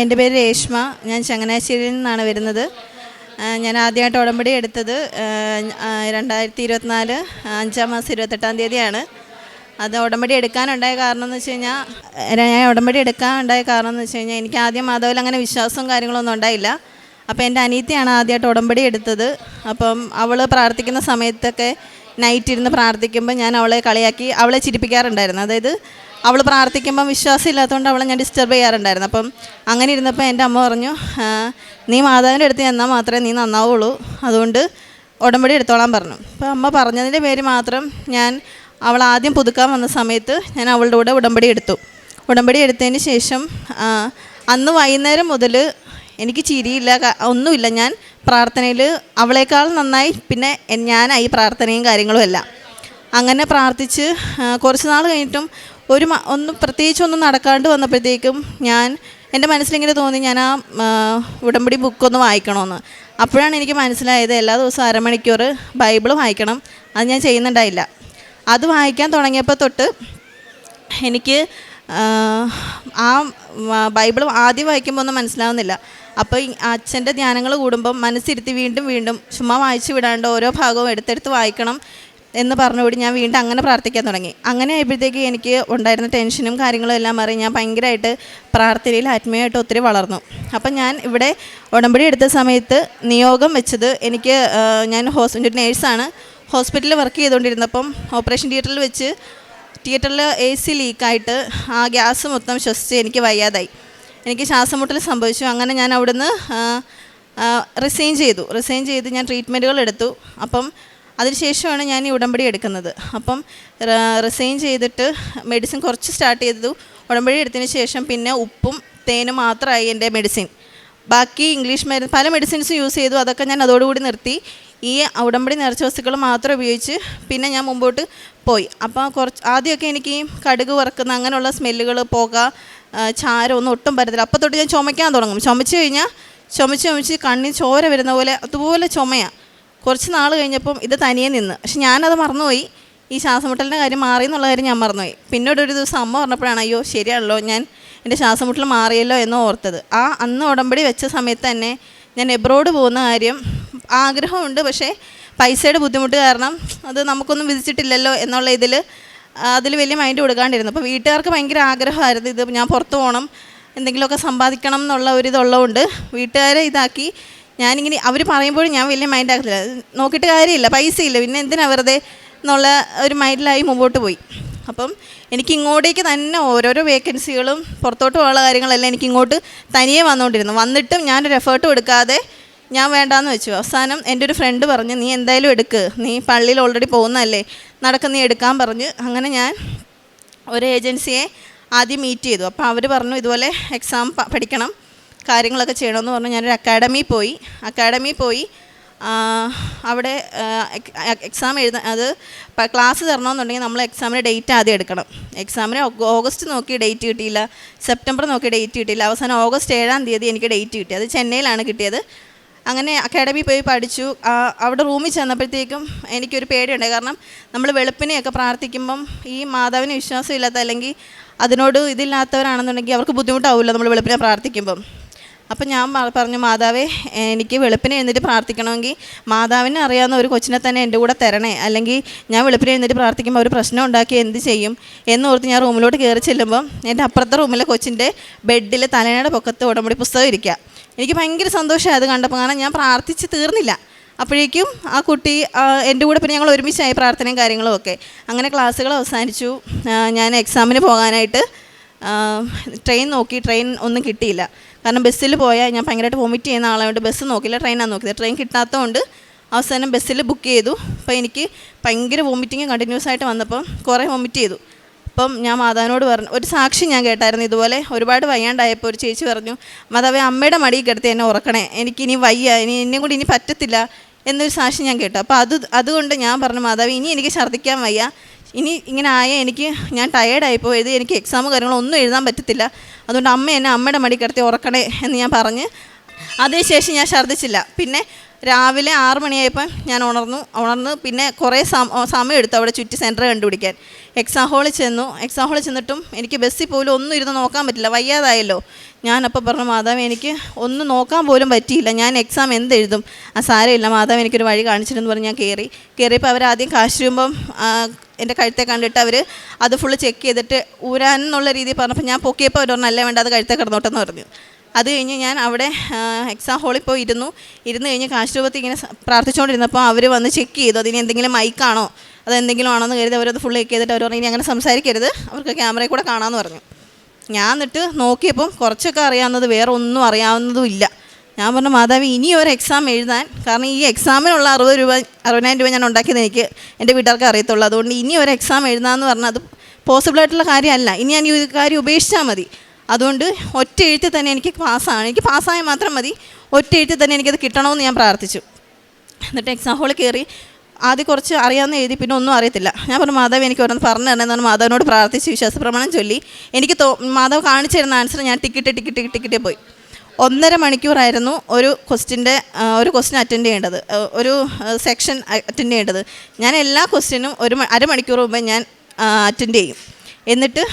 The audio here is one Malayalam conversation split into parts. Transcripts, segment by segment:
എന്റെ പേര് രേഷ്മ. ഞാൻ ചങ്ങനാശ്ശേരിയിൽ നിന്നാണ് വരുന്നത്. ഞാൻ ആദ്യമായിട്ട് ഉടമ്പടി എടുത്തത് രണ്ടായിരത്തി ഇരുപത്തിനാല് അഞ്ചാം മാസം ഇരുപത്തെട്ടാം തീയതിയാണ്. അത് ഉടമ്പടി എടുക്കാനുണ്ടായ കാരണം എന്ന് വെച്ച് കഴിഞ്ഞാൽ ഞാൻ ഉടമ്പടി എടുക്കാനുണ്ടായ കാരണം എന്ന് വെച്ച് കഴിഞ്ഞാൽ എനിക്ക് ആദ്യം മാധവിൽ അങ്ങനെ വിശ്വാസവും കാര്യങ്ങളൊന്നും ഉണ്ടായില്ല. അപ്പോൾ എന്റെ അനീത്തിയാണ് ആദ്യമായിട്ട് ഉടമ്പടി എടുത്തത്. അപ്പം അവൾ പ്രാർത്ഥിക്കുന്ന സമയത്തൊക്കെ നൈറ്റ് ഇരുന്ന് പ്രാർത്ഥിക്കുമ്പോൾ ഞാൻ അവളെ കളിയാക്കി അവളെ ചിരിപ്പിക്കാറുണ്ടായിരുന്നു. അതായത് അവൾ പ്രാർത്ഥിക്കുമ്പം വിശ്വാസം ഇല്ലാത്തതുകൊണ്ട് അവളെ ഞാൻ ഡിസ്റ്റർബ് ചെയ്യാറുണ്ടായിരുന്നു. അപ്പം അങ്ങനെ ഇരുന്നപ്പോൾ എന്റെ അമ്മ പറഞ്ഞു നീ മാതാവിന്റെ അടുത്ത് ചെന്നാൽ മാത്രമേ നീ നന്നാവുള്ളൂ. അതുകൊണ്ട് ഉടമ്പടി എടുത്തോളാൻ പറഞ്ഞു. അപ്പോൾ അമ്മ പറഞ്ഞതിന്റെ പേര് മാത്രം ഞാൻ അവൾ ആദ്യം പുതുക്കാൻ വന്ന സമയത്ത് ഞാൻ അവളുടെ കൂടെ ഉടമ്പടി എടുത്തു. ഉടമ്പടി എടുത്തതിന് ശേഷം അന്ന് വൈകുന്നേരം മുതൽ എനിക്ക് ചിരിയില്ല ഒന്നുമില്ല. ഞാൻ പ്രാർത്ഥനയിൽ അവളേക്കാൾ നന്നായി പിന്നെ ഞാനായി പ്രാർത്ഥനയും കാര്യങ്ങളും എല്ലാം. അങ്ങനെ പ്രാർത്ഥിച്ച് കുറച്ച് നാൾ കഴിഞ്ഞിട്ടും ഒരു ഒന്നും പ്രത്യേകിച്ച് ഒന്നും നടക്കാണ്ട് വന്നപ്പോഴത്തേക്കും ഞാൻ എന്റെ മനസ്സിലിങ്ങനെ തോന്നി ഞാൻ ആ ഉടമ്പടി ബുക്കൊന്ന് വായിക്കണമെന്ന് അപ്പോഴാണ് എനിക്ക് മനസ്സിലായത് എല്ലാ ദിവസവും അരമണിക്കൂർ ബൈബിൾ വായിക്കണം. അത് ഞാൻ ചെയ്യുന്നുണ്ടായില്ല. അത് വായിക്കാൻ തുടങ്ങിയപ്പോൾ തൊട്ട് എനിക്ക് ആ, ബൈബിൾ ആദ്യം വായിക്കുമ്പോൾ ഒന്നും മനസ്സിലാവുന്നില്ല. അപ്പോൾ അച്ഛന്റെ ധ്യാനങ്ങൾ കൂടുമ്പം മനസ്സിരുത്തി വീണ്ടും വീണ്ടും ചുമ്മാ വായിച്ചു വിടാണ്ട് ഓരോ ഭാഗവും എടുത്തെടുത്ത് വായിക്കണം. എന്ന് പറഞ്ഞുകൂടി ഞാൻ വീണ്ടും അങ്ങനെ പ്രാർത്ഥിക്കാൻ തുടങ്ങി. അങ്ങനെ ആയപ്പോഴത്തേക്ക് എനിക്ക് ഉണ്ടായിരുന്ന ടെൻഷനും കാര്യങ്ങളും എല്ലാം മാറി ഞാൻ ഭയങ്കരമായിട്ട് പ്രാർത്ഥനയിൽ ആത്മീയമായിട്ട് ഒത്തിരി വളർന്നു. അപ്പം ഞാൻ ഇവിടെ ഉടമ്പടി എടുത്ത സമയത്ത് നിയോഗം വെച്ചത് എനിക്ക് ഞാൻ ഹോസ്പിറ്റൽ നേഴ്സാണ് ഹോസ്പിറ്റലിൽ വർക്ക് ചെയ്തുകൊണ്ടിരുന്നപ്പം ഓപ്പറേഷൻ തിയേറ്ററിൽ വെച്ച് തിയേറ്ററിൽ എ സി ലീക്കായിട്ട് ആ ഗ്യാസ് മൊത്തം ശ്വസിച്ച് എനിക്ക് വയ്യാതായി. എനിക്ക് ശ്വാസമുട്ടൽ സംഭവിച്ചു. അങ്ങനെ ഞാൻ അവിടുന്ന് റിസൈൻ ചെയ്തു. റിസൈൻ ചെയ്ത് ഞാൻ ട്രീറ്റ്മെന്റുകൾ എടുത്തു. അപ്പം അതിനുശേഷമാണ് ഞാൻ ഈ ഉടമ്പടി എടുക്കുന്നത്. അപ്പം റിസൈൻ ചെയ്തിട്ട് മെഡിസിൻ കുറച്ച് സ്റ്റാർട്ട് ചെയ്തു. ഉടമ്പടി എടുത്തതിന് ശേഷം പിന്നെ ഉപ്പും തേനും മാത്രമായി എന്റെ മെഡിസിൻ ബാക്കി ഇംഗ്ലീഷ് മരുന്ന് പല മെഡിസിൻസും യൂസ് ചെയ്തു. അതൊക്കെ ഞാൻ അതോടുകൂടി നിർത്തി. ഈ ഉടമ്പടി നിറച്ച വസ്തുക്കൾ മാത്രം ഉപയോഗിച്ച് പിന്നെ ഞാൻ മുമ്പോട്ട് പോയി. അപ്പോൾ കുറച്ച് ആദ്യമൊക്കെ എനിക്ക് കടുക് വറക്കുന്ന അങ്ങനെയുള്ള സ്മെല്ലുകൾ പുക ചാരം ഒന്നും ഒട്ടും പറ്റത്തില്ല. അപ്പോൾ തൊട്ട് ഞാൻ ചുമയ്ക്കാൻ തുടങ്ങും. ചുമച്ച് കഴിഞ്ഞാൽ ചുമച്ച് ചുമച്ച് കണ്ണിൽ ചോര വരുന്ന പോലെ അതുപോലെ ചുമയാണ് കുറച്ച് നാൾ കഴിഞ്ഞപ്പം ഇത് തനിയെ നിന്ന്. പക്ഷെ ഞാനത് മറന്നുപോയി. ഈ ശ്വാസമുട്ടലിന്റെ കാര്യം മാറി എന്നുള്ള കാര്യം ഞാൻ മറന്നുപോയി. പിന്നീട് ഒരു ദിവസം അമ്മ പറഞ്ഞപ്പോഴാണ് അയ്യോ ശരിയാണല്ലോ. ഞാൻ എന്റെ ശ്വാസമുട്ടൽ മാറിയല്ലോ എന്ന് ഓർത്തത്. ആ അന്ന് ഉടമ്പടി വെച്ച സമയത്ത് തന്നെ ഞാൻ എബ്രോഡ് പോകുന്ന കാര്യം ആഗ്രഹമുണ്ട്. പക്ഷേ പൈസയുടെ ബുദ്ധിമുട്ട് കാരണം അത് നമുക്കൊന്നും വിധിച്ചിട്ടില്ലല്ലോ എന്നുള്ള ഇതിൽ അതിൽ വലിയ മൈൻഡ് കൊടുക്കാണ്ടിരുന്നു. അപ്പോൾ വീട്ടുകാർക്ക് ഭയങ്കര ആഗ്രഹമായിരുന്നു ഇത്. ഞാൻ പുറത്ത് പോകണം എന്തെങ്കിലുമൊക്കെ സമ്പാദിക്കണം എന്നുള്ള ഒരു ഇതുള്ളതുകൊണ്ട് വീട്ടുകാരെ ഇതാക്കി ഞാനിങ്ങനെ അവർ പറയുമ്പോഴും ഞാൻ വലിയ മൈൻഡ് ആക്കത്തില്ല. നോക്കിയിട്ട് കാര്യമില്ല പൈസ ഇല്ല പിന്നെ എന്തിനാ വെറുതെ എന്നുള്ള ഒരു മൈൻഡിലായി മുമ്പോട്ട് പോയി. അപ്പം എനിക്ക് ഇങ്ങോട്ടേക്ക് തന്നെ ഓരോരോ വേക്കൻസികളും പുറത്തോട്ട് പോകാനുള്ള കാര്യങ്ങളെല്ലാം എനിക്ക് ഇങ്ങോട്ട് തനിയെ വന്നുകൊണ്ടിരുന്നു. വന്നിട്ടും ഞാനൊരു എഫേർട്ട് കൊടുക്കാതെ ഞാൻ വേണ്ടാന്ന് വെച്ചു. അവസാനം എന്റെ ഒരു ഫ്രണ്ട് പറഞ്ഞു നീ എന്തായാലും എടുക്ക്. നീ പള്ളിയിൽ ഓൾറെഡി പോകുന്നതല്ലേ? നടക്ക നീ എടുക്കാൻ പറഞ്ഞ്. അങ്ങനെ ഞാൻ ഒരു ഏജൻസിയെ ആദ്യം മീറ്റ് ചെയ്തു. അപ്പോൾ അവർ പറഞ്ഞു ഇതുപോലെ എക്സാം പഠിക്കണം. കാര്യങ്ങളൊക്കെ ചെയ്യണമെന്ന് പറഞ്ഞു ഞാനൊരു അക്കാഡമി പോയി. അക്കാഡമി പോയി. അവിടെ എക്സാം എഴുതാൻ അത് ക്ലാസ് തരണമെന്നുണ്ടെങ്കിൽ നമ്മൾ എക്സാമിന് ഡേറ്റ് ആദ്യം എടുക്കണം. എക്സാമിന് ഓഗസ്റ്റ് നോക്കി ഡേറ്റ് കിട്ടിയില്ല. സെപ്റ്റംബർ നോക്കി ഡേറ്റ് കിട്ടിയില്ല. അവസാനം ഓഗസ്റ്റ് ഏഴാം തീയതി എനിക്ക് ഡേറ്റ് കിട്ടി. അത് ചെന്നൈയിലാണ് കിട്ടിയത്. അങ്ങനെ അക്കാഡമി പോയി പഠിച്ചു. അവിടെ റൂമിൽ ചെന്നപ്പോഴത്തേക്കും എനിക്കൊരു പേടിയുണ്ട്. കാരണം നമ്മൾ വെളുപ്പിനെയൊക്കെ പ്രാർത്ഥിക്കുമ്പം ഈ മാതാവിന് വിശ്വാസം ഇല്ലാത്ത അല്ലെങ്കിൽ അതിനോട് ഇതില്ലാത്തവരാണെന്നുണ്ടെങ്കിൽ അവർക്ക് ബുദ്ധിമുട്ടാവില്ല നമ്മൾ വെളുപ്പിനെ പ്രാർത്ഥിക്കുമ്പം. അപ്പം ഞാൻ പറഞ്ഞു മാതാവേ എനിക്ക് വെളുപ്പിനെ എഴുന്നേറ്റ് പ്രാർത്ഥിക്കണമെങ്കിൽ മാതാവിനെ അറിയാവുന്ന ഒരു കൊച്ചിനെ തന്നെ എന്റെ കൂടെ തരണേ. അല്ലെങ്കിൽ ഞാൻ വെളുപ്പിനെ എഴുന്നേറ്റ് പ്രാർത്ഥിക്കുമ്പോൾ ഒരു പ്രശ്നം ഉണ്ടാക്കി എന്ത് ചെയ്യും? എന്നോർത്ത് ഞാൻ റൂമിലോട്ട് കയറി ചെല്ലുമ്പം എന്റെ അപ്പുറത്തെ റൂമിലെ കൊച്ചിന്റെ ബെഡിൽ തലേനയുടെ പൊക്കത്ത് ഉടമ്പടി പുസ്തകം ഇരിക്കുക. എനിക്ക് ഭയങ്കര സന്തോഷമായി അത് കണ്ടപ്പോൾ. കാരണം ഞാൻ പ്രാർത്ഥിച്ച് തീർന്നില്ല. അപ്പോഴേക്കും ആ കുട്ടി എന്റെ കൂടെ പിന്നെ ഞങ്ങൾ ഒരുമിച്ചായി പ്രാർത്ഥനയും കാര്യങ്ങളും ഒക്കെ. അങ്ങനെ ക്ലാസ്സുകൾ അവസാനിച്ചു. ഞാൻ എക്സാമിന് പോകാനായിട്ട് ട്രെയിൻ നോക്കി ട്രെയിൻ ഒന്നും കിട്ടിയില്ല. കാരണം ബസ്സിൽ പോയാൽ ഞാൻ ഭയങ്കരമായിട്ട് വോമിറ്റ് ചെയ്യുന്ന ആളായതുകൊണ്ട് ബസ് നോക്കില്ല ട്രെയിനാണ് നോക്കിയത്. ട്രെയിൻ കിട്ടാത്തതുകൊണ്ട് അവസാനം ബസ്സിൽ ബുക്ക് ചെയ്തു. അപ്പോൾ എനിക്ക് ഭയങ്കര വൊമിറ്റിങ് കണ്ടിന്യൂസ് ആയിട്ട് വന്നപ്പം കുറേ വോമിറ്റ് ചെയ്തു. അപ്പം ഞാൻ മാതാവിനോട് പറഞ്ഞു ഒരു സാക്ഷി ഞാൻ കേട്ടായിരുന്നു ഇതുപോലെ. ഒരുപാട് വയ്യാണ്ടായപ്പോൾ ഒരു ചേച്ചി പറഞ്ഞു മാതാവേ അമ്മയുടെ മടിയിൽ കിടത്തി എന്നെ ഉറക്കണേ. എനിക്കിനി വയ്യ ഇനി എന്നെ കൂടി ഇനി പറ്റത്തില്ല എന്നൊരു സാക്ഷി ഞാൻ കേട്ടു. അപ്പോൾ അത് അതുകൊണ്ട് ഞാൻ പറഞ്ഞു മാതാവ് ഇനി എനിക്ക് ഛർദ്ദിക്കാൻ വയ്യ. ഇനി ഇങ്ങനെ ആയ എനിക്ക് ഞാൻ ടയേർഡായി പോയത് എനിക്ക് എക്സാം കാര്യങ്ങളൊന്നും എഴുതാൻ പറ്റത്തില്ല. അതുകൊണ്ട് അമ്മ എന്നെ അമ്മയുടെ മടി കിടത്തി ഉറക്കണേ എന്ന് ഞാൻ പറഞ്ഞ് അതിനുശേഷം ഞാൻ ഛർദ്ദിച്ചില്ല. പിന്നെ രാവിലെ ആറ് മണിയായപ്പം ഞാൻ ഉണർന്നു. ഉണർന്ന് പിന്നെ കുറേ സമയം എടുത്തു അവിടെ ചുറ്റി സെന്റർ കണ്ടുപിടിക്കാൻ. എക്സാം ഹാളിൽ ചെന്നു. എക്സാം ഹാളിൽ ചെന്നിട്ടും എനിക്ക് ബസ്സിൽ പോലും ഒന്നും ഇരുന്ന് നോക്കാൻ പറ്റില്ല. വയ്യാതായല്ലോ. ഞാനപ്പോൾ പറഞ്ഞു മാതാവ് എനിക്ക് ഒന്നും നോക്കാൻ പോലും പറ്റിയില്ല. ഞാൻ എക്സാം എന്ത് എഴുതും ആ സാരമില്ല. മാതാവ് എനിക്കൊരു വഴി കാണിച്ചിട്ടെന്ന് പറഞ്ഞ് ഞാൻ കയറി. കയറിയപ്പോൾ അവരാദ്യം കാശ് രൂപം എന്റെ കഴുത്തെ കണ്ടിട്ട് അവർ അത് ഫുള്ള് ചെക്ക് ചെയ്തിട്ട് ഊരാൻ എന്നുള്ള രീതിയിൽ പറഞ്ഞപ്പോൾ ഞാൻ പൊക്കിയപ്പോൾ അവർ അല്ലേ വേണ്ട അത് കഴുത്തെ കിടന്നോട്ടെന്ന് പറഞ്ഞു. അത് കഴിഞ്ഞ് ഞാൻ അവിടെ എക്സാം ഹോളിൽ പോയി ഇരുന്നു. ഇരുന്ന് കഴിഞ്ഞ് കാശ് രൂപത്തിൽ ഇങ്ങനെ പ്രാർത്ഥിച്ചുകൊണ്ടിരുന്നപ്പോൾ അവർ വന്ന് ചെക്ക് ചെയ്തു. അതിന് എന്തെങ്കിലും മൈക്കാണോ അതെന്തെങ്കിലും ആണോ എന്ന് കരുതി അവരത് ഫുൾ ചെക്ക് ചെയ്തിട്ട് അവർ പറഞ്ഞു ഇനി അങ്ങനെ സംസാരിക്കരുത്. അവർക്ക് ക്യാമറയിൽ കൂടെ കാണാമെന്ന് പറഞ്ഞു. ഞാൻ എന്നിട്ട് നോക്കിയപ്പം കുറച്ചൊക്കെ അറിയാവുന്നത് വേറെ ഒന്നും അറിയാവുന്നതും ഇല്ല. ഞാൻ പറഞ്ഞു മാതാവ് ഇനി ഒരു എക്സാം എഴുതാൻ. കാരണം ഈ എക്സാമിനുള്ള അറുപത് രൂപ അറുപതിനായിരം രൂപ ഞാൻ ഉണ്ടാക്കിയത് എനിക്ക് എന്റെ വീട്ടുകാർക്ക് അറിയത്തുള്ളൂ. അതുകൊണ്ട് ഇനി ഒരു എക്സാം എഴുതാമെന്ന് പറഞ്ഞാൽ അത് പോസിബിൾ ആയിട്ടുള്ള കാര്യമല്ല. ഇനി ഞാൻ ഈ കാര്യം ഉപേക്ഷിച്ചാൽ മതി. അതുകൊണ്ട് ഒറ്റ എഴുത്തിൽ തന്നെ എനിക്ക് പാസ്സാണ് എനിക്ക് പാസ്സായാൽ മാത്രം മതി. ഒറ്റ എഴുത്തിൽ തന്നെ എനിക്കത് കിട്ടണമെന്ന് ഞാൻ പ്രാർത്ഥിച്ചു. എന്നിട്ട് എക്സാം ഹോളിൽ കയറി ആദ്യം കുറച്ച് അറിയാവുന്ന എഴുതി പിന്നെ ഒന്നും അറിയത്തില്ല. ഞാൻ പറഞ്ഞു മാതാവ് എനിക്ക് ഓരോന്ന് പറഞ്ഞു തരണമെന്നാണ് മാതാവിനോട് പ്രാർത്ഥിച്ച് വിശ്വാസപ്രമാണം ചൊല്ലി. എനിക്ക് തോ മാതാവ് കാണിച്ചു തരുന്ന ആൻസർ ഞാൻ ടിക്കറ്റ് ടിക്കറ്റ് ടിക്കറ്റ് പോയി. ഒന്നര മണിക്കൂറായിരുന്നു ഒരു ക്വസ്റ്റിന്റെ ഒരു ക്വസ്റ്റ്യൻ അറ്റൻഡ് ചെയ്യേണ്ടത്. ഒരു സെക്ഷൻ അറ്റൻഡ് ചെയ്യേണ്ടത്. ഞാൻ എല്ലാ ക്വസ്റ്റ്യനും ഒരു അരമണിക്കൂർ മുമ്പേ ഞാൻ അറ്റൻഡ് ചെയ്യും. എന്നിട്ട്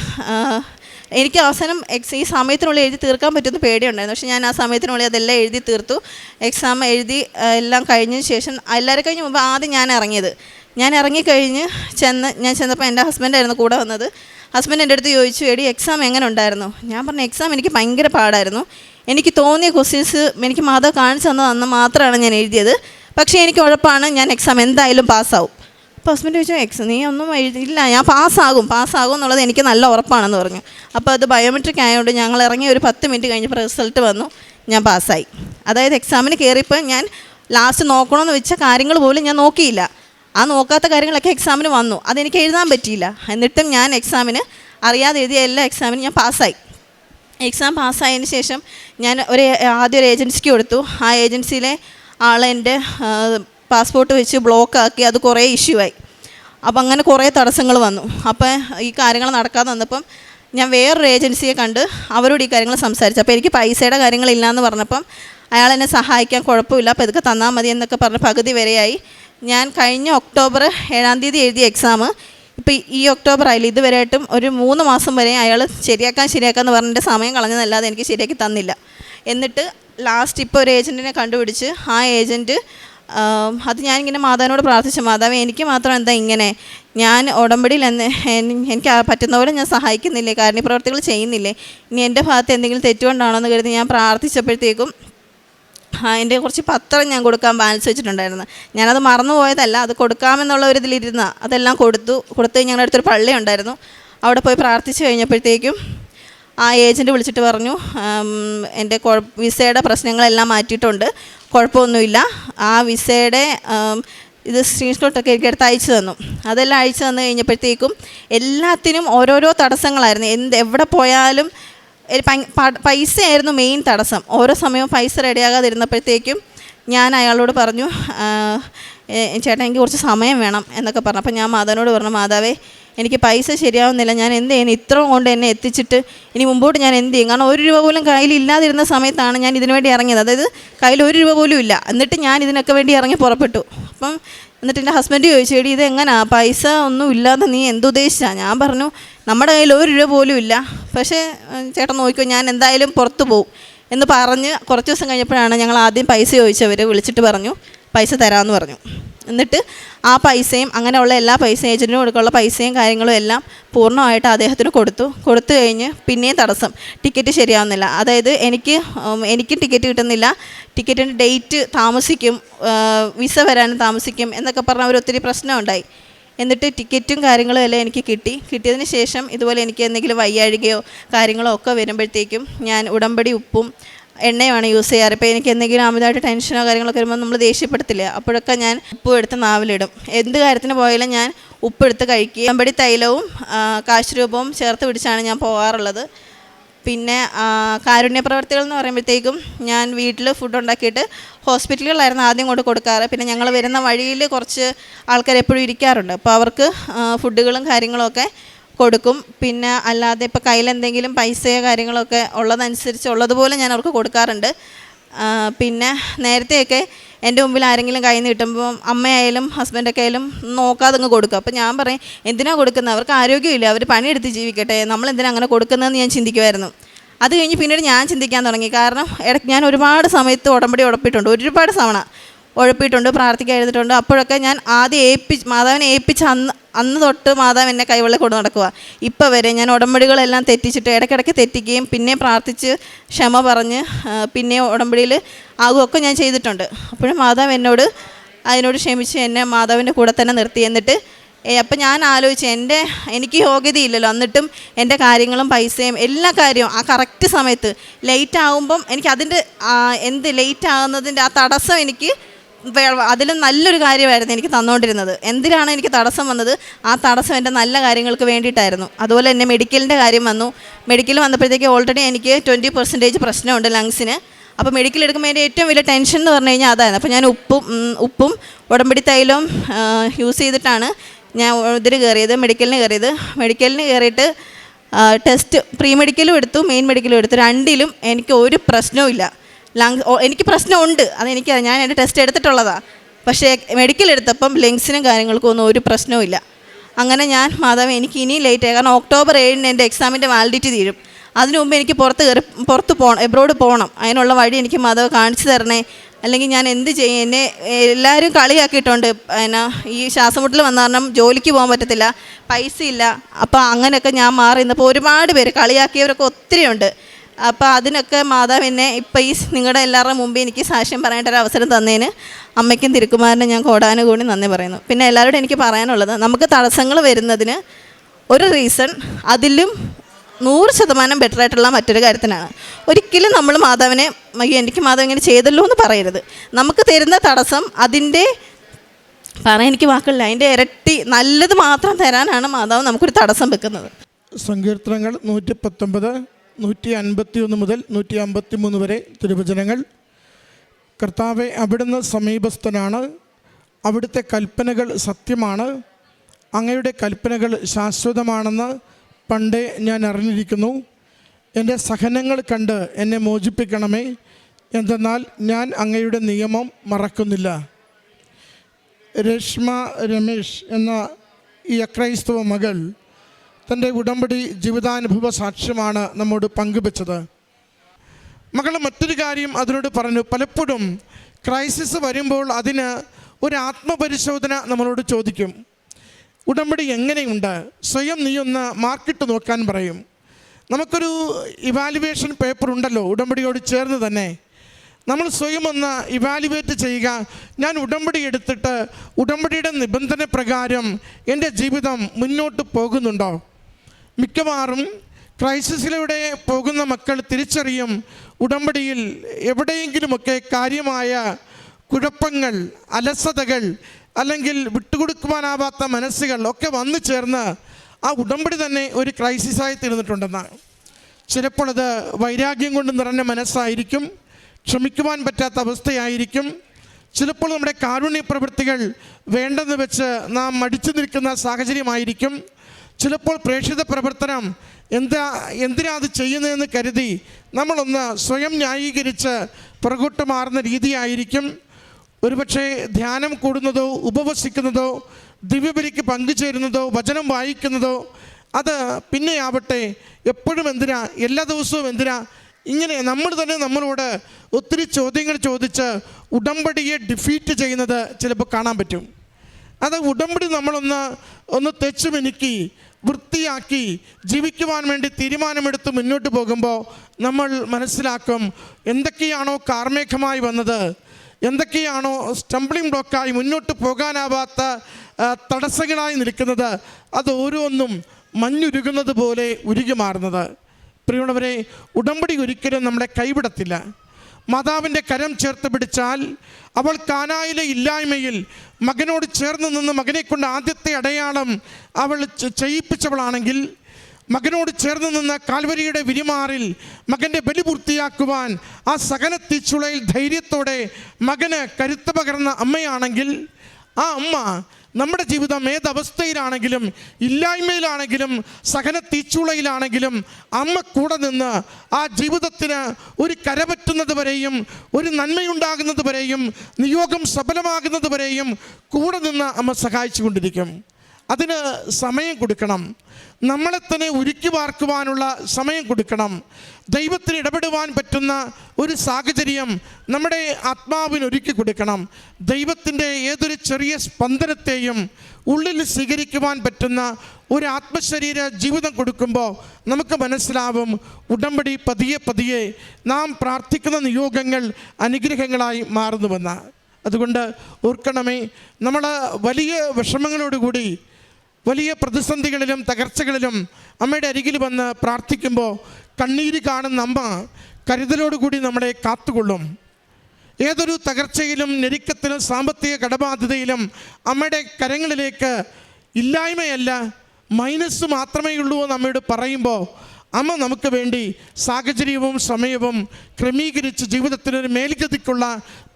എനിക്ക് അവസാനം എക്സ് ഈ സമയത്തിനുള്ളിൽ എഴുതി തീർക്കാൻ പറ്റുമെന്ന് പേടിയുണ്ടായിരുന്നു. പക്ഷേ ഞാൻ ആ സമയത്തിനുള്ളിൽ അതെല്ലാം എഴുതി തീർത്തു. എക്സാം എഴുതി എല്ലാം കഴിഞ്ഞതിന് ശേഷം എല്ലാവരും കഴിഞ്ഞ് മുമ്പ് ആദ്യം ഞാൻ ഇറങ്ങിയത്. ഞാൻ ഇറങ്ങിക്കഴിഞ്ഞ് ചെന്ന് ഞാൻ ചെന്നപ്പോൾ എന്റെ ഹസ്ബൻഡായിരുന്നു കൂടെ വന്നത്. ഹസ്ബൻഡ് എന്റെ അടുത്ത് ചോദിച്ചു എടി എക്സാം എങ്ങനെ ഉണ്ടായിരുന്നു? ഞാൻ പറഞ്ഞു എക്സാം എനിക്ക് ഭയങ്കര പാടായിരുന്നു. എനിക്ക് തോന്നിയ ക്വസ്റ്റ്യൻസ് എനിക്ക് മാതാവ് കാണിച്ചു തന്നത് അന്ന് മാത്രമാണ് ഞാൻ എഴുതിയത്. പക്ഷേ എനിക്ക് ഉഴപ്പാണ് ഞാൻ എക്സാം എന്തായാലും പാസ്സാവും അപ്പോൾ ഹസ്ബൻഡ് ചോദിച്ചു എക്സ് നീ ഒന്നും എഴുതിയില്ല ഞാൻ പാസ്സാകും പാസ്സാകും എന്നുള്ളത് എനിക്ക് നല്ല ഉറപ്പാണെന്ന് പറഞ്ഞു. അപ്പോൾ അത് ബയോമെട്രിക് ആയതുകൊണ്ട് ഞങ്ങൾ ഇറങ്ങി ഒരു പത്ത് മിനിറ്റ് കഴിഞ്ഞപ്പോൾ റിസൾട്ട് വന്നു. ഞാൻ പാസ്സായി അതായത് എക്സാമിന് കയറിയപ്പോൾ ഞാൻ ലാസ്റ്റ് നോക്കണമെന്ന് വെച്ച കാര്യങ്ങൾ പോലും ഞാൻ നോക്കിയില്ല. ആ നോക്കാത്ത കാര്യങ്ങളൊക്കെ എക്സാമിന് വന്നു. അതെനിക്ക് എഴുതാൻ പറ്റിയില്ല. എന്നിട്ടും ഞാൻ എക്സാമിന് അറിയാതെ എഴുതിയ എല്ലാ എക്സാമിനും ഞാൻ പാസ്സായി. എക്സാം പാസ്സായതിന് ശേഷം ഞാൻ ഒരു ആദ്യം ഒരു ഏജൻസിക്ക് കൊടുത്തു. ആ ഏജൻസിയിലെ എന്റെ പാസ്പോർട്ട് വെച്ച് ബ്ലോക്കാക്കി അത് കുറേ ഇഷ്യൂ ആയി. അപ്പം അങ്ങനെ കുറേ തടസ്സങ്ങൾ വന്നു. അപ്പോൾ ഈ കാര്യങ്ങൾ നടക്കാതെ വന്നപ്പം ഞാൻ വേറൊരു ഏജൻസിയെ കണ്ട് അവരോട് ഈ കാര്യങ്ങൾ സംസാരിച്ചു. അപ്പോൾ എനിക്ക് പൈസയുടെ കാര്യങ്ങളില്ല എന്ന് പറഞ്ഞപ്പം അയാൾ എന്നെ സഹായിക്കാൻ കുഴപ്പമില്ല. അപ്പോൾ ഇതൊക്കെ തന്നാൽ മതി എന്നൊക്കെ പറഞ്ഞ് പകുതി വരെയായി. ഞാൻ കഴിഞ്ഞ ഒക്ടോബർ ഏഴാം തീയതി എഴുതിയ എക്സാം ഇപ്പോൾ ഈ ഒക്ടോബർ ആയില്ല ഇതുവരെയായിട്ടും ഒരു മൂന്ന് മാസം വരെ അയാൾ ശരിയാക്കാൻ ശരിയാക്കാന്ന് പറഞ്ഞിട്ട് സമയം കളഞ്ഞതല്ലാതെ എനിക്ക് ശരിയാക്കി തന്നില്ല. എന്നിട്ട് ലാസ്റ്റ് ഇപ്പോൾ ഒരു ഏജന്റിനെ കണ്ടുപിടിച്ച് ആ ഏജന്റ് അത് ഞാനിങ്ങനെ മാതാവിനോട് പ്രാർത്ഥിച്ചു. മാതാവ് എനിക്ക് മാത്രം എന്താ ഇങ്ങനെ? ഞാൻ ഉടമ്പടിയിൽ എന്ന് എനിക്ക് പറ്റുന്ന പോലെ ഞാൻ സഹായിക്കുന്നില്ലേ? കാരുണ്യപ്രവർത്തികൾ ചെയ്യുന്നില്ലേ? ഇനി എന്റെ ഭാഗത്ത് എന്തെങ്കിലും തെറ്റുകൊണ്ടാണോ എന്ന് കരുതി ഞാൻ പ്രാർത്ഥിച്ചപ്പോഴത്തേക്കും ആ, എന്റെ കുറച്ച് പത്രം ഞാൻ കൊടുക്കാൻ ബാലൻസ് വെച്ചിട്ടുണ്ടായിരുന്നു. ഞാനത് മറന്നുപോയതല്ല അത് കൊടുക്കാമെന്നുള്ള ഒരു ഇതിലിരുന്ന അതെല്ലാം കൊടുത്തു കൊടുത്ത് ഞങ്ങളുടെ അടുത്തൊരു പള്ളി ഉണ്ടായിരുന്നു. അവിടെ പോയി പ്രാർത്ഥിച്ചു കഴിഞ്ഞപ്പോഴത്തേക്കും ആ ഏജന്റ് വിളിച്ചിട്ട് പറഞ്ഞു എന്റെ വിസയുടെ പ്രശ്നങ്ങളെല്ലാം മാറ്റിയിട്ടുണ്ട് കുഴപ്പമൊന്നുമില്ല. ആ വിസയുടെ ഇത് സ്ക്രീൻഷോട്ടൊക്കെ എനിക്ക് എടുത്ത് അയച്ചു തന്നു. അതെല്ലാം അയച്ചു തന്നു കഴിഞ്ഞപ്പോഴത്തേക്കും എല്ലാത്തിനും ഓരോരോ തടസ്സങ്ങളായിരുന്നു. എന്ത് എവിടെ പോയാലും പൈസയായിരുന്നു മെയിൻ തടസ്സം. ഓരോ സമയവും പൈസ റെഡിയാകാതിരുന്നപ്പോഴത്തേക്കും ഞാൻ അയാളോട് പറഞ്ഞു ചേട്ടാ എനിക്ക് കുറച്ച് സമയം വേണം എന്നൊക്കെ പറഞ്ഞു. അപ്പോൾ ഞാൻ മാതാവിനോട് പറഞ്ഞു മാതാവേ എനിക്ക് പൈസ ശരിയാവുന്നില്ല. ഞാൻ എന്ത് ചെയ്യുന്നു? ഇത്രയും കൊണ്ട് എന്നെ എത്തിച്ചിട്ട് ഇനി മുമ്പോട്ട് ഞാൻ എന്ത് ചെയ്യും? കാരണം ഒരു രൂപ പോലും കയ്യിൽ ഇല്ലാതിരുന്ന സമയത്താണ് ഞാൻ ഇതിനു വേണ്ടി ഇറങ്ങിയത്. അതായത് കയ്യിൽ ഒരു രൂപ പോലും ഇല്ല. എന്നിട്ട് ഞാൻ ഇതിനൊക്കെ വേണ്ടി ഇറങ്ങി പുറപ്പെട്ടു. അപ്പം എന്നിട്ട് എന്റെ ഹസ്ബൻഡ് ചോദിച്ചു എടി ഇത് എങ്ങനാ പൈസ ഒന്നും ഇല്ലാതെ നീ എന്തുദ്ദേശിച്ചാ? ഞാൻ പറഞ്ഞു നമ്മുടെ കയ്യിൽ ഒരു രൂപ പോലും ഇല്ല. പക്ഷേ ചേട്ടൻ നോക്കിക്കോ ഞാൻ എന്തായാലും പുറത്ത് പോകും എന്ന് പറഞ്ഞ് കുറച്ച് ദിവസം കഴിഞ്ഞപ്പോഴാണ് ഞങ്ങൾ ആദ്യം പൈസ ചോദിച്ചവർ വിളിച്ചിട്ട് പറഞ്ഞു പൈസ തരാമെന്ന് പറഞ്ഞു. എന്നിട്ട് ആ പൈസയും അങ്ങനെയുള്ള എല്ലാ പൈസയും ഏജന്റിന് കൊടുക്കാനുള്ള പൈസയും കാര്യങ്ങളും എല്ലാം പൂർണമായിട്ട് അദ്ദേഹത്തിന് കൊടുത്തു. കൊടുത്തു കഴിഞ്ഞ് പിന്നെയും തടസ്സം. ടിക്കറ്റ് ശരിയാവുന്നില്ല. അതായത് എനിക്ക് എനിക്കും എനിക്ക് ടിക്കറ്റ് കിട്ടുന്നില്ല. ടിക്കറ്റിന്റെ ഡേറ്റ് താമസിക്കും വിസ വരാനും താമസിക്കും എന്നൊക്കെ പറഞ്ഞ അവർ ഒത്തിരി പ്രശ്നമുണ്ടായി. എന്നിട്ട് ടിക്കറ്റും കാര്യങ്ങളും എല്ലാം എനിക്ക് കിട്ടി. കിട്ടിയതിന് ശേഷം ഇതുപോലെ എനിക്ക് എന്തെങ്കിലും വയ്യാഴികയോ കാര്യങ്ങളോ ഒക്കെ വരുമ്പോഴത്തേക്കും ഞാൻ ഉടമ്പടി ഉപ്പും എണ്ണയുമാണ് യൂസ് ചെയ്യാറ്. ഇപ്പോൾ എനിക്ക് എന്തെങ്കിലും അമിതമായിട്ട് ടെൻഷനോ കാര്യങ്ങളൊക്കെ വരുമ്പോൾ നമ്മൾ ദേഷ്യപ്പെടത്തില്ല. അപ്പോഴൊക്കെ ഞാൻ ഉപ്പ് എടുത്ത് നാവിലിടും. എന്ത് കാര്യത്തിന് പോയാലും ഞാൻ ഉപ്പെടുത്ത് കഴിക്കുക അമ്പടി തൈലവും കാശ്രൂപവും ചേർത്ത് പിടിച്ചാണ് ഞാൻ പോകാറുള്ളത് പിന്നെ കാരുണ്യ പ്രവർത്തികൾ എന്ന് പറയുമ്പോഴത്തേക്കും ഞാൻ വീട്ടിൽ ഫുഡ് ഉണ്ടാക്കിയിട്ട് ഹോസ്പിറ്റലുകളിലായിരുന്നു ആദ്യം കൊണ്ട് കൊടുക്കാറ്. പിന്നെ ഞങ്ങൾ വരുന്ന വഴിയിൽ കുറച്ച് ആൾക്കാർ എപ്പോഴും ഇരിക്കാറുണ്ട്. അപ്പോൾ അവർക്ക് ഫുഡുകളും കാര്യങ്ങളും ഒക്കെ കൊടുക്കും. പിന്നെ അല്ലാതെ ഇപ്പോൾ കയ്യിൽ എന്തെങ്കിലും പൈസയോ കാര്യങ്ങളൊക്കെ ഉള്ളതനുസരിച്ച് ഉള്ളതുപോലെ ഞാൻ അവർക്ക് കൊടുക്കാറുണ്ട്. പിന്നെ നേരത്തെയൊക്കെ എന്റെ മുമ്പിൽ ആരെങ്കിലും കയ്യിൽ നിന്ന് കിട്ടുമ്പോൾ അമ്മയായാലും ഹസ്ബൻഡൊക്കെ ആയാലും നോക്കാതെ അങ്ങ് കൊടുക്കും. അപ്പോൾ ഞാൻ പറയും എന്തിനാണ് കൊടുക്കുന്നത്? അവർക്ക് ആരോഗ്യമില്ല. അവർ പണിയെടുത്ത് ജീവിക്കട്ടെ. നമ്മൾ എന്തിനാ അങ്ങനെ കൊടുക്കുന്നതെന്ന് ഞാൻ ചിന്തിക്കുമായിരുന്നു. അത് കഴിഞ്ഞ് പിന്നീട് ഞാൻ ചിന്തിക്കാൻ തുടങ്ങി. കാരണം ഇടയ്ക്ക് ഞാൻ ഒരുപാട് സമയത്ത് ഉടമ്പടി ഉടപ്പിട്ടുണ്ട് ഒരുപാട് തവണ ഉഴപ്പിയിട്ടുണ്ട് പ്രാർത്ഥിക്കാൻ എഴുതിയിട്ടുണ്ട്. അപ്പോഴൊക്കെ ഞാൻ ആദ്യം ഏൽപ്പിച്ച് മാതാവിനെ ഏൽപ്പിച്ച് അന്ന് അന്ന് തൊട്ട് മാതാവ് എന്നെ കൈവെള്ളി കൊണ്ടു നടക്കുക ഇപ്പോൾ വരെ ഞാൻ ഉടമ്പടികളെല്ലാം തെറ്റിച്ചിട്ട് ഇടയ്ക്കിടയ്ക്ക് തെറ്റിക്കുകയും പിന്നെ പ്രാർത്ഥിച്ച് ക്ഷമ പറഞ്ഞ് പിന്നെ ഉടമ്പടിയിൽ ആകുമൊക്കെ ഞാൻ ചെയ്തിട്ടുണ്ട്. അപ്പോഴും മാതാവ് എന്നോട് അതിനോട് ക്ഷമിച്ച് എന്നെ മാതാവിന്റെ കൂടെ തന്നെ നിർത്തി എന്നിട്ട് അപ്പം ഞാൻ ആലോചിച്ചു എന്റെ എനിക്ക് യോഗ്യതയില്ലല്ലോ എന്നിട്ടും എന്റെ കാര്യങ്ങളും പൈസയും എല്ലാ കാര്യവും ആ കറക്റ്റ് സമയത്ത് ലേറ്റ് ആകുമ്പം എനിക്ക് അതിന്റെ എന്ത് ലേറ്റ് ആകുന്നതിന്റെ ആ തടസ്സം എനിക്ക് അതിലും നല്ലൊരു കാര്യമായിരുന്നു എനിക്ക് തന്നുകൊണ്ടിരുന്നത് എന്തിനാണ് എനിക്ക് തടസ്സം വന്നത്? ആ തടസ്സം എന്റെ നല്ല കാര്യങ്ങൾക്ക് വേണ്ടിയിട്ടായിരുന്നു. അതുപോലെ തന്നെ മെഡിക്കലിന്റെ കാര്യം വന്നു. മെഡിക്കൽ വന്നപ്പോഴത്തേക്ക് ഓൾറെഡി എനിക്ക് ട്വന്റി പെർസെന്റേജ് പ്രശ്നമുണ്ട് ലങ്സിന്. അപ്പോൾ മെഡിക്കൽ എടുക്കുമ്പോൾ എന്റെ ഏറ്റവും വലിയ ടെൻഷൻ എന്ന് പറഞ്ഞു കഴിഞ്ഞാൽ അതായിരുന്നു അപ്പോൾ ഞാൻ ഉപ്പും ഉപ്പും ഉടമ്പടി തൈലവും യൂസ് ചെയ്തിട്ടാണ് ഞാൻ ഇതിന് കയറിയത് മെഡിക്കലിന് കയറിയത്. മെഡിക്കലിന് കയറിയിട്ട് ടെസ്റ്റ് പ്രീ മെഡിക്കലും എടുത്തു മെയിൻ മെഡിക്കലും എടുത്തു. രണ്ടിലും എനിക്ക് ഒരു പ്രശ്നവും ലങ്സ് എനിക്ക് പ്രശ്നമുണ്ട്. അതെനിക്ക് ഞാൻ എന്റെ ടെസ്റ്റ് എടുത്തിട്ടുള്ളതാണ് പക്ഷേ മെഡിക്കൽ എടുത്തപ്പം ലങ്സിനും കാര്യങ്ങൾക്കും ഒന്നും ഒരു പ്രശ്നവും ഇല്ല. അങ്ങനെ ഞാൻ മാതാവ് എനിക്ക് ഇനിയും ലേറ്റ് ആയി. കാരണം ഒക്ടോബർ ഏഴിന് എന്റെ എക്സാമിന്റെ വാലിഡിറ്റി തീരും. അതിനു മുമ്പ് എനിക്ക് പുറത്ത് കയറി പുറത്ത് പോകണം എബ്രോഡ് പോകണം അതിനുള്ള വഴി എനിക്ക് മാതാവ് കാണിച്ചു തരണേ. അല്ലെങ്കിൽ ഞാൻ എന്ത് ചെയ്യും? എന്നെ എല്ലാവരും കളിയാക്കിയിട്ടുണ്ട്. എന്നാ ഈ ശ്വാസമുട്ടൽ വന്ന കാരണം ജോലിക്ക് പോകാൻ പറ്റത്തില്ല പൈസ ഇല്ല അപ്പോൾ അങ്ങനെയൊക്കെ ഞാൻ മാറി. നിന്നപ്പോൾ ഒരുപാട് പേര് കളിയാക്കിയവരൊക്കെ ഒത്തിരി ഉണ്ട് അപ്പോൾ അതിനൊക്കെ മാതാവ് എന്നെ ഇപ്പം ഈ നിങ്ങളുടെ എല്ലാവരുടെ മുമ്പ് എനിക്ക് സാക്ഷ്യം പറയേണ്ട ഒരു അവസരം തന്നതിന് അമ്മയ്ക്കും തിരുക്കുമാരനും ഞാൻ കോടാനുകൂടി നന്ദി പറയുന്നു. പിന്നെ എല്ലാവരോടും എനിക്ക് പറയാനുള്ളത് നമുക്ക് തടസ്സങ്ങൾ വരുന്നതിന് ഒരു റീസൺ അതിലും നൂറ് ശതമാനം ബെറ്റർ ആയിട്ടുള്ള മറ്റൊരു കാര്യത്തിനാണ്. ഒരിക്കലും നമ്മൾ മാതാവിനെ "അയ്യോ, എനിക്ക് മാതാവ് ഇങ്ങനെ ചെയ്തല്ലോ എന്ന് പറയരുത്. നമുക്ക് തരുന്ന തടസ്സം അതിന്റെ പറയാൻ എനിക്ക് വാക്കില്ല അതിന്റെ ഇരട്ടി നല്ലത് മാത്രം തരാനാണ് മാതാവ് നമുക്കൊരു തടസ്സം വെക്കുന്നത്. സങ്കീർത്തനങ്ങൾ നൂറ്റി പത്തൊമ്പത് നൂറ്റി അൻപത്തി ഒന്ന് മുതൽ നൂറ്റി അമ്പത്തി മൂന്ന് വരെ തിരുവചനങ്ങൾ. കർത്താവെ അവിടുന്ന് സമീപസ്ഥനാണ്. അവിടുത്തെ കൽപ്പനകൾ സത്യമാണ്. അങ്ങയുടെ കൽപ്പനകൾ ശാശ്വതമാണെന്ന് പണ്ടേ ഞാൻ അറിഞ്ഞിരിക്കുന്നു. എന്റെ സഹനങ്ങൾ കണ്ട് എന്നെ മോചിപ്പിക്കണമേ. എന്തെന്നാൽ ഞാൻ അങ്ങയുടെ നിയമം മറക്കുന്നില്ല. രേഷ്മ രമേശ് എന്ന ഈ അക്രൈസ്തവ മകൾ തന്റെ ഉടമ്പടി ജീവിതാനുഭവ സാക്ഷ്യമാണ് നമ്മോട് പങ്കുവെച്ചത്. മകൾ മറ്റൊരു കാര്യം അതിനോട് പറഞ്ഞു. പലപ്പോഴും ക്രൈസിസ് വരുമ്പോൾ അതിന് ഒരു ആത്മപരിശോധന നമ്മളോട് ചോദിക്കും. ഉടമ്പടി എങ്ങനെയുണ്ട്? സ്വയം നീ ഒന്ന് മാർക്കിട്ട് നോക്കാൻ പറയും. നമുക്കൊരു ഇവാലുവേഷൻ പേപ്പർ ഉണ്ടല്ലോ ഉടമ്പടിയോട് ചേർന്ന് തന്നെ. നമ്മൾ സ്വയം ഒന്ന് ഇവാലുവേറ്റ് ചെയ്യുക. ഞാൻ ഉടമ്പടി എടുത്തിട്ട് ഉടമ്പടിയുടെ നിബന്ധന പ്രകാരം എന്റെ ജീവിതം മുന്നോട്ട് പോകുന്നുണ്ടോ? മിക്കവാറും ക്രൈസിസിലൂടെ പോകുന്ന മക്കൾ തിരിച്ചറിയും ഉടമ്പടിയിൽ എവിടെയെങ്കിലുമൊക്കെ കാര്യമായ കുഴപ്പങ്ങൾ അലസതകൾ അല്ലെങ്കിൽ വിട്ടുകൊടുക്കുവാനാവാത്ത മനസ്സുകൾ ഒക്കെ വന്നു ചേർന്ന് ആ ഉടമ്പടി തന്നെ ഒരു ക്രൈസിസായി തീർന്നിട്ടുണ്ടെന്നാണ്. ചിലപ്പോൾ അത് വൈരാഗ്യം കൊണ്ട് നിറഞ്ഞ മനസ്സായിരിക്കും ക്ഷമിക്കുവാൻ പറ്റാത്ത അവസ്ഥയായിരിക്കും. ചിലപ്പോൾ നമ്മുടെ കാരുണ്യ പ്രവൃത്തികൾ വേണ്ടെന്ന് വെച്ച് നാം മടിച്ചു നിൽക്കുന്ന സാഹചര്യമായിരിക്കും. ചിലപ്പോൾ പ്രേക്ഷിത പ്രവർത്തനം എന്താ എന്തിനാ അത് ചെയ്യുന്നതെന്ന് കരുതി നമ്മളൊന്ന് സ്വയം ന്യായീകരിച്ച് പുറകോട്ട് മാറുന്ന രീതിയായിരിക്കും. ഒരുപക്ഷെ ധ്യാനം കൂടുന്നതോ ഉപവസിക്കുന്നതോ ദിവ്യബലിക്ക് പങ്കുചേരുന്നതോ വചനം വായിക്കുന്നതോ അത് പിന്നെയാവട്ടെ എപ്പോഴും എന്തിനാ എല്ലാ ദിവസവും എന്തിനാ? ഇങ്ങനെ നമ്മൾ തന്നെ നമ്മളോട് ഒത്തിരി ചോദ്യങ്ങൾ ചോദിച്ച് ഉടമ്പടിയെ ഡിഫീറ്റ് ചെയ്യുന്നത് ചിലപ്പോൾ കാണാൻ പറ്റും. അത് ഉടമ്പടി നമ്മളൊന്ന് ഒന്ന് തെച്ചു മിനുക്കി വൃത്തിയാക്കി ജീവിക്കുവാൻ വേണ്ടി തീരുമാനമെടുത്ത് മുന്നോട്ട് പോകുമ്പോൾ നമ്മൾ മനസ്സിലാക്കും എന്തൊക്കെയാണോ കാർമേഘമായി വന്നത് എന്തൊക്കെയാണോ സ്റ്റംബ്ലിംഗ് ബ്ലോക്കായി മുന്നോട്ട് പോകാനാവാത്ത തടസ്സങ്ങളായി നിൽക്കുന്നത് അത് ഓരോന്നും മഞ്ഞുരുകുന്നത് പോലെ ഉരുകി മാറുന്നത്. പ്രിയമുള്ളവരെ ഉടമ്പടി ഒരിക്കലും നമ്മളെ കൈവിടത്തില്ല. മാതാവിന്റെ കരം ചേർത്ത് പിടിച്ചാൽ അവൾ കാനായിലെ ഇല്ലായ്മയിൽ മകനോട് ചേർന്ന് നിന്ന് മകനെ കൊണ്ട് ആദ്യത്തെ അടയാളം അവൾ ചെയ്യിപ്പിച്ചവളാണെങ്കിൽ മകനോട് ചേർന്ന് നിന്ന് കാൽവരിയുടെ വിരിമാറിൽ മകന്റെ ബലി പൂർത്തിയാക്കുവാൻ ആ സകല തീച്ചുളയിൽ ധൈര്യത്തോടെ മകന് കരുത്ത് പകർന്ന അമ്മയാണെങ്കിൽ ആ അമ്മ നമ്മുടെ ജീവിതം ഏതവസ്ഥയിലാണെങ്കിലും ഇല്ലായ്മയിലാണെങ്കിലും സഹന തീച്ചുളയിലാണെങ്കിലും അമ്മ കൂടെ നിന്ന് ആ ജീവിതത്തിന് ഒരു കരപറ്റുന്നത് വരെയും ഒരു നന്മയുണ്ടാകുന്നത് വരെയും നിയോഗം സഫലമാകുന്നത് വരെയും കൂടെ നിന്ന് അമ്മ സഹായിച്ചു കൊണ്ടിരിക്കും അതിന് സമയം കൊടുക്കണം. നമ്മളെ തന്നെ ഉരുക്കി പാർക്കുവാനുള്ള സമയം കൊടുക്കണം. ദൈവത്തിന് ഇടപെടുവാൻ പറ്റുന്ന ഒരു സാഹചര്യം നമ്മുടെ ആത്മാവിന് ഒരുക്കി കൊടുക്കണം. ദൈവത്തിന്റെ ഏതൊരു ചെറിയ സ്പന്ദനത്തെയും ഉള്ളിൽ സ്വീകരിക്കുവാൻ പറ്റുന്ന ഒരു ആത്മശരീര ജീവിതം കൊടുക്കുമ്പോൾ നമുക്ക് മനസ്സിലാവും ഉടമ്പടി പതിയെ പതിയെ നാം പ്രാർത്ഥിക്കുന്ന നിയോഗങ്ങൾ അനുഗ്രഹങ്ങളായി മാറുന്നുവെന്ന്. അതുകൊണ്ട് ഓർക്കണമേ നമ്മൾ വലിയ വിഷമങ്ങളോടുകൂടി വലിയ പ്രതിസന്ധികളിലും തകർച്ചകളിലും അമ്മയുടെ അരികിൽ വന്ന് പ്രാർത്ഥിക്കുമ്പോൾ കണ്ണീര് കാണുന്ന അമ്മ കരുതലോടുകൂടി നമ്മളെ കാത്തുകൊള്ളും. ഏതൊരു തകർച്ചയിലും ഞെരുക്കത്തിലും സാമ്പത്തിക കടബാധ്യതയിലും അമ്മയുടെ കരങ്ങളിലേക്ക് ഇല്ലായ്മയല്ല മൈനസ് മാത്രമേ ഉള്ളൂ എന്ന് അമ്മയോട് പറയുമ്പോൾ അമ്മ നമുക്ക് വേണ്ടി സാഹചര്യവും സമയവും ക്രമീകരിച്ച് ജീവിതത്തിനൊരു മേൽഗതിക്കുള്ള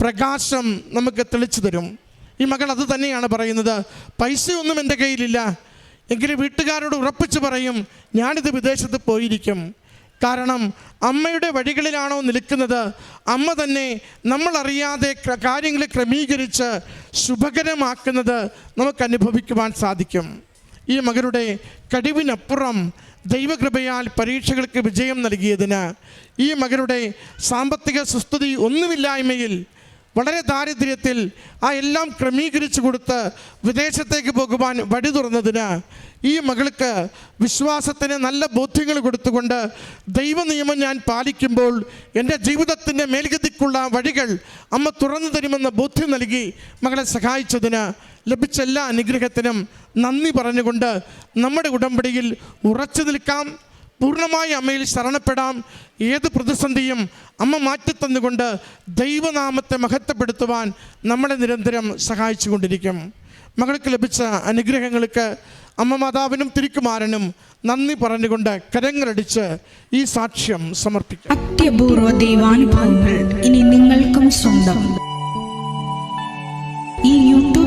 പ്രകാശം നമുക്ക് തെളിച്ചു തരും. ഈ മകൾ അത് തന്നെയാണ് പറയുന്നത്. പൈസയൊന്നും എന്റെ കയ്യിലില്ല. എങ്കിലും വീട്ടുകാരോട് ഉറപ്പിച്ച് പറയും ഞാനിത് വിദേശത്ത് പോയിരിക്കും. കാരണം അമ്മയുടെ വഴികളിലാണോ നിൽക്കുന്നത്. അമ്മ തന്നെ നമ്മളറിയാതെ ക്ര- കാര്യങ്ങൾ ക്രമീകരിച്ച് ശുഭകരമാക്കുന്നത് നമുക്ക് അനുഭവിക്കുവാൻ സാധിക്കും. ഈ മകരുടെ കഴിവിനപ്പുറം ദൈവകൃപയാൽ പരീക്ഷകൾക്ക് വിജയം നൽകിയതിന് ഈ മകരുടെ സാമ്പത്തിക സുസ്ഥിതി ഒന്നുമില്ലായ്മയിൽ വളരെ ദാരിദ്ര്യത്തിൽ ആ എല്ലാം ക്രമീകരിച്ചു കൊടുത്ത് വിദേശത്തേക്ക് പോകുവാൻ വഴി തുറന്നതിന് ഈ മകൾക്ക് വിശ്വാസത്തിന് നല്ല ബോധ്യങ്ങൾ കൊടുത്തുകൊണ്ട് ദൈവനിയമം ഞാൻ പാലിക്കുമ്പോൾ എന്റെ ജീവിതത്തിന്റെ മേൽഗതിക്കുള്ള വഴികൾ അമ്മ തുറന്നു തരുമെന്ന ബോധ്യം നൽകി മകളെ സഹായിച്ചതിന് ലഭിച്ച എല്ലാ അനുഗ്രഹത്തിനും നന്ദി പറഞ്ഞുകൊണ്ട് നമ്മുടെ ഉടമ്പടിയിൽ ഉറച്ചു നിൽക്കാം. പൂർണമായി അമ്മയിൽ ശരണപ്പെടാം ഏത് പ്രതിസന്ധിയും അമ്മ മാറ്റിത്തന്നുകൊണ്ട് ദൈവനാമത്തെ മഹത്വപ്പെടുത്തുവാൻ നമ്മളെ നിരന്തരം സഹായിച്ചു കൊണ്ടിരിക്കും മകൾക്ക് ലഭിച്ച അനുഗ്രഹങ്ങൾക്ക് അമ്മ മാതാവിനും തിരിക്കുമാരനും നന്ദി പറഞ്ഞുകൊണ്ട് കരങ്ങളടിച്ച് ഈ സാക്ഷ്യം സമർപ്പിക്കും. അത്യപൂർവ ദൈവാനുഭവങ്ങൾ ഇനി നിങ്ങൾക്കും സ്വന്തം.